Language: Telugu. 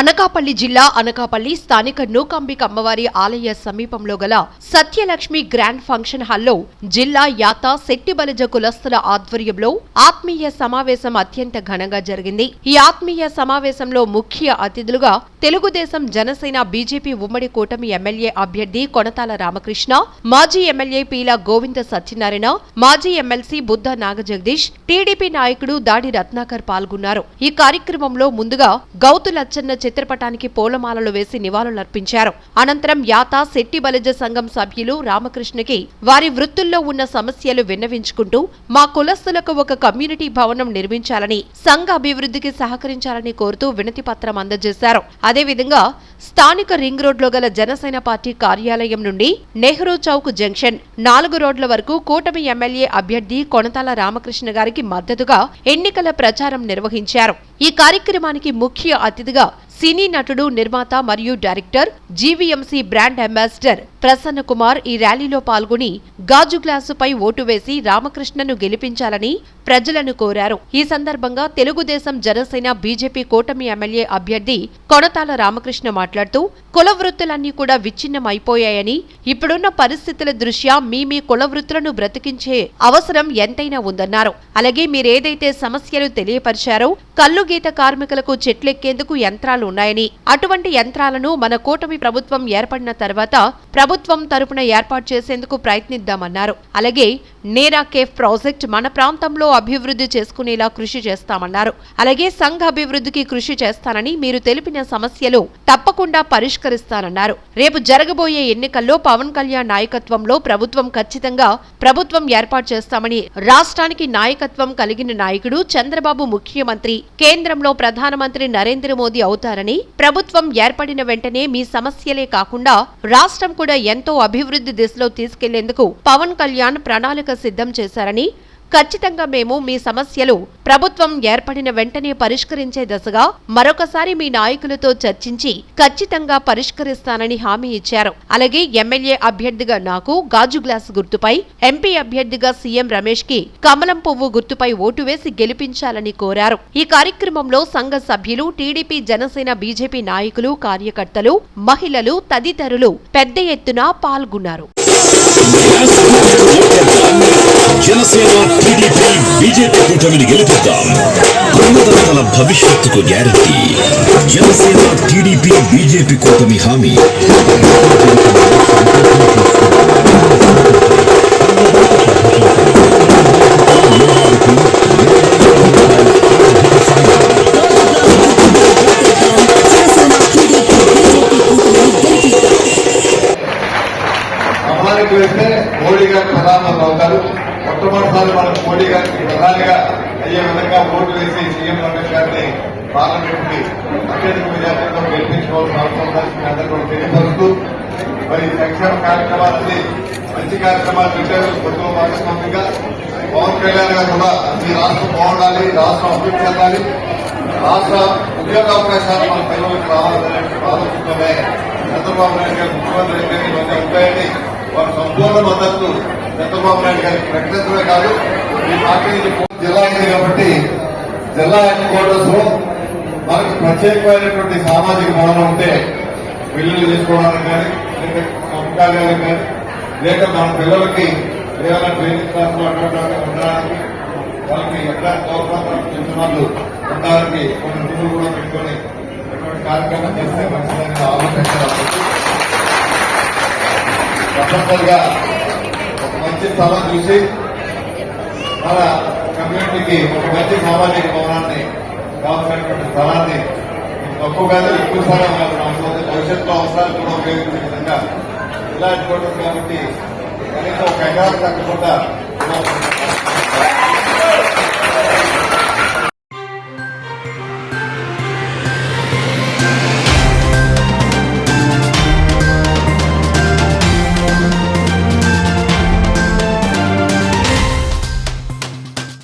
అనకాపల్లి జిల్లా అనకాపల్లి స్థానిక నూకంబిక అమ్మవారి ఆలయ సమీపంలో గల సత్యలక్ష్మి గ్రాండ్ ఫంక్షన్ హాల్లో జిల్లా యాత శెట్టిబలజ కులస్తుల ఆధ్వర్యంలో ఆత్మీయ సమావేశం అత్యంత ఘనంగా జరిగింది. ఈ ఆత్మీయ సమావేశంలో ముఖ్య అతిథులుగా తెలుగుదేశం జనసేన బీజేపీ ఉమ్మడి కూటమి ఎమ్మెల్యే అభ్యర్థి కొనతాల రామకృష్ణ మాజీ ఎమ్మెల్యే పీల గోవింద సత్యనారాయణ మాజీ ఎమ్మెల్సీ బుద్ధ నాగజగదీష్ టీడీపీ నాయకుడు దాడి రత్నాకర్ పాల్గొన్నారు. ఈ కార్యక్రమంలో ముందుగా గౌతు లచ్చన్న చిత్రపటానికి పూలమాలలు వేసి నివాళులర్పించారు. అనంతరం యాత శెట్టి బలిజ సంఘం సభ్యులు రామకృష్ణకి వారి వృత్తుల్లో ఉన్న సమస్యలు విన్నవించుకుంటూ మా కులస్తులకు ఒక కమ్యూనిటీ భవనం నిర్మించాలని సంఘ అభివృద్ధికి సహకరించాలని కోరుతూ వినతి పత్రం అందజేశారు. అదేవిధంగా స్థానిక రింగ్ రోడ్లో గల జనసేన పార్టీ కార్యాలయం నుండి నెహ్రూ చౌక్ జంక్షన్ నాలుగు రోడ్ల వరకు కూటమి ఎమ్మెల్యే అభ్యర్థి కొనతాల రామకృష్ణ గారికి మద్దతుగా ఎన్నికల ప్రచారం నిర్వహించారు. ఈ కార్యక్రమానికి ముఖ్య అతిథిగా సినీ నటుడు నిర్మాత మరియు director GVMC brand ambassador Prasanna Kumar ఈ ర్యాలీలో పాల్గొని గాజు గ్లాసుపై ఓటు వేసి రామకృష్ణను గెలిపించాలని ప్రజలను కోరారు. ఈ సందర్భంగా తెలుగుదేశం జనసేన బీజేపీ కూటమి ఎమ్మెల్యే అభ్యర్థి కొనతాల రామకృష్ణ మాట్లాడుతూ కుల వృత్తులన్నీ కూడా విచ్ఛిన్నం అయిపోయాయని ఇప్పుడున్న పరిస్థితుల దృష్ట్యా మీ మీ కుల వృత్తులను బ్రతికించే అవసరం ఎంతైనా ఉందన్నారు. అలాగే మీరేదైతే సమస్యలు తెలియపరిచారో కల్లు గీత కార్మికులకు చెట్లెక్కేందుకు యంత్రాలు ఉన్నాయని అటువంటి యంత్రాలను మన కూటమి ప్రభుత్వం ఏర్పడిన తర్వాత ప్రభుత్వం తరపున ఏర్పాటు చేసేందుకు ప్రయత్నిద్దామన్నారు. అలాగే నేరా కేఫ్ ప్రాజెక్ట్ మన ప్రాంతంలో అభివృద్ధి చేసుకునేలా కృషి చేస్తామన్నారు. అలాగే సంఘ అభివృద్ధికి కృషి చేస్తానని మీరు తెలిపిన సమస్యలు తప్పకుండా పరిష్కరిస్తానన్నారు. రేపు జరగబోయే ఎన్నికల్లో పవన్ కళ్యాణ్ నాయకత్వంలో ప్రభుత్వం ఖచ్చితంగా ప్రభుత్వం ఏర్పాటు చేస్తామని రాష్ట్రానికి నాయకత్వం కలిగిన నాయకుడు చంద్రబాబు ముఖ్యమంత్రి కేంద్రంలో ప్రధానమంత్రి నరేంద్ర మోదీ అవుతారని ప్రభుత్వం ఏర్పడిన వెంటనే మీ సమస్యలే కాకుండా రాష్ట్రం కూడా ఎంతో అభివృద్ధి దిశలో తీసుకెళ్ళేందుకు పవన్ కళ్యాణ్ ప్రణాళిక సిద్ధం చేశారని ఖచ్చితంగా మేము మీ సమస్యలు ప్రభుత్వం ఏర్పడిన వెంటనే పరిష్కరించే దశగా మరొకసారి మీ నాయకులతో చర్చించి ఖచ్చితంగా పరిష్కరిస్తానని హామీ ఇచ్చారు. అలాగే ఎమ్మెల్యే అభ్యర్థిగా నాకు గాజు గ్లాస్ గుర్తుపై ఎంపీ అభ్యర్థిగా సీఎం రమేష్కి కమలం పువ్వు గుర్తుపై ఓటు వేసి గెలిపించాలని కోరారు. ఈ కార్యక్రమంలో సంఘ సభ్యులు టీడీపీ జనసేన బీజేపీ నాయకులు కార్యకర్తలు మహిళలు తదితరులు పెద్ద ఎత్తున పాల్గొన్నారు. బీజేపీ కూటమిని గెలిపిద్దాం. అన్నదాతల భవిష్యత్తుకు గ్యారంటీ. జనసేన టీడీపీ బీజేపీ కూటమి హామీ. అమ్మానికి వెళ్తే మోడీ గారు ప్రధానమంత్రి అవుతారు. మొట్టమొదటిసారి మనకు మోడీ గారికి ప్రధానిగా అయ్యే విధంగా ఓటు వేసి సీఎం రమేష్ గారిని పార్లమెంట్కి అత్యధిక విద్యార్థులతో గెలిపించుకోవాల్సిన అవసరం ఉందని అందరూ కూడా తెలియపరుస్తూ మరి సంక్షేమ కార్యక్రమాలన్నీ మంచి కార్యక్రమాలు పెట్టారు ప్రభుత్వం భాగస్వామ్యంగా పవన్ కళ్యాణ్ గారు కూడా ఈ రాష్ట్రం బాగుండాలి రాష్ట్రం అభివృద్ధి చెందాలి. రాష్ట్ర ఉద్యోగ అవకాశాలు మన పిల్లలకు రావాలనే ఆలోచనతోనే చంద్రబాబు నాయుడు గారు ముఖ్యమంత్రి అయితే ఇవన్నీ ఉంటాయని వారు సంపూర్ణ మద్దతు చంద్రబాబు నాయుడు గారికి ప్రకటించడమే కాదు ఈ పార్టీ జిల్లా అయింది కాబట్టి జిల్లా హెడ్ క్వార్టర్స్లో మనకు ప్రత్యేకమైనటువంటి సామాజిక భవనం ఉంటే పెళ్ళిళ్ళు తీసుకోవడానికి కానీ లేక సంస్కారాలకు కానీ లేక మన పిల్లలకి ఏదైనా ట్రైనింగ్ క్లాస్లో అటువంటి ఉండడానికి వాళ్ళకి ఎట్లా అవసరం తెలిసిన ఉండడానికి కొన్ని రూములు కూడా పెట్టుకొని ఎటువంటి కార్యక్రమం చేస్తే మంచిదని ఆలోచించాలి తప్పనిసరిగా ఒక మంచి స్థలం చూసి మన కమ్యూనిటీకి ఒక మంచి సామాజిక భవనాన్ని కావాల్సినటువంటి స్థలాన్ని తక్కువ కాదు ఎక్కువ స్థలం కాదు అవసరం భవిష్యత్తులో అవసరాలు కూడా ఉపయోగించే విధంగా ఇలా ఇవ్వడం కాబట్టి కనీసం ఒక ఎకరాలు తగ్గకుండా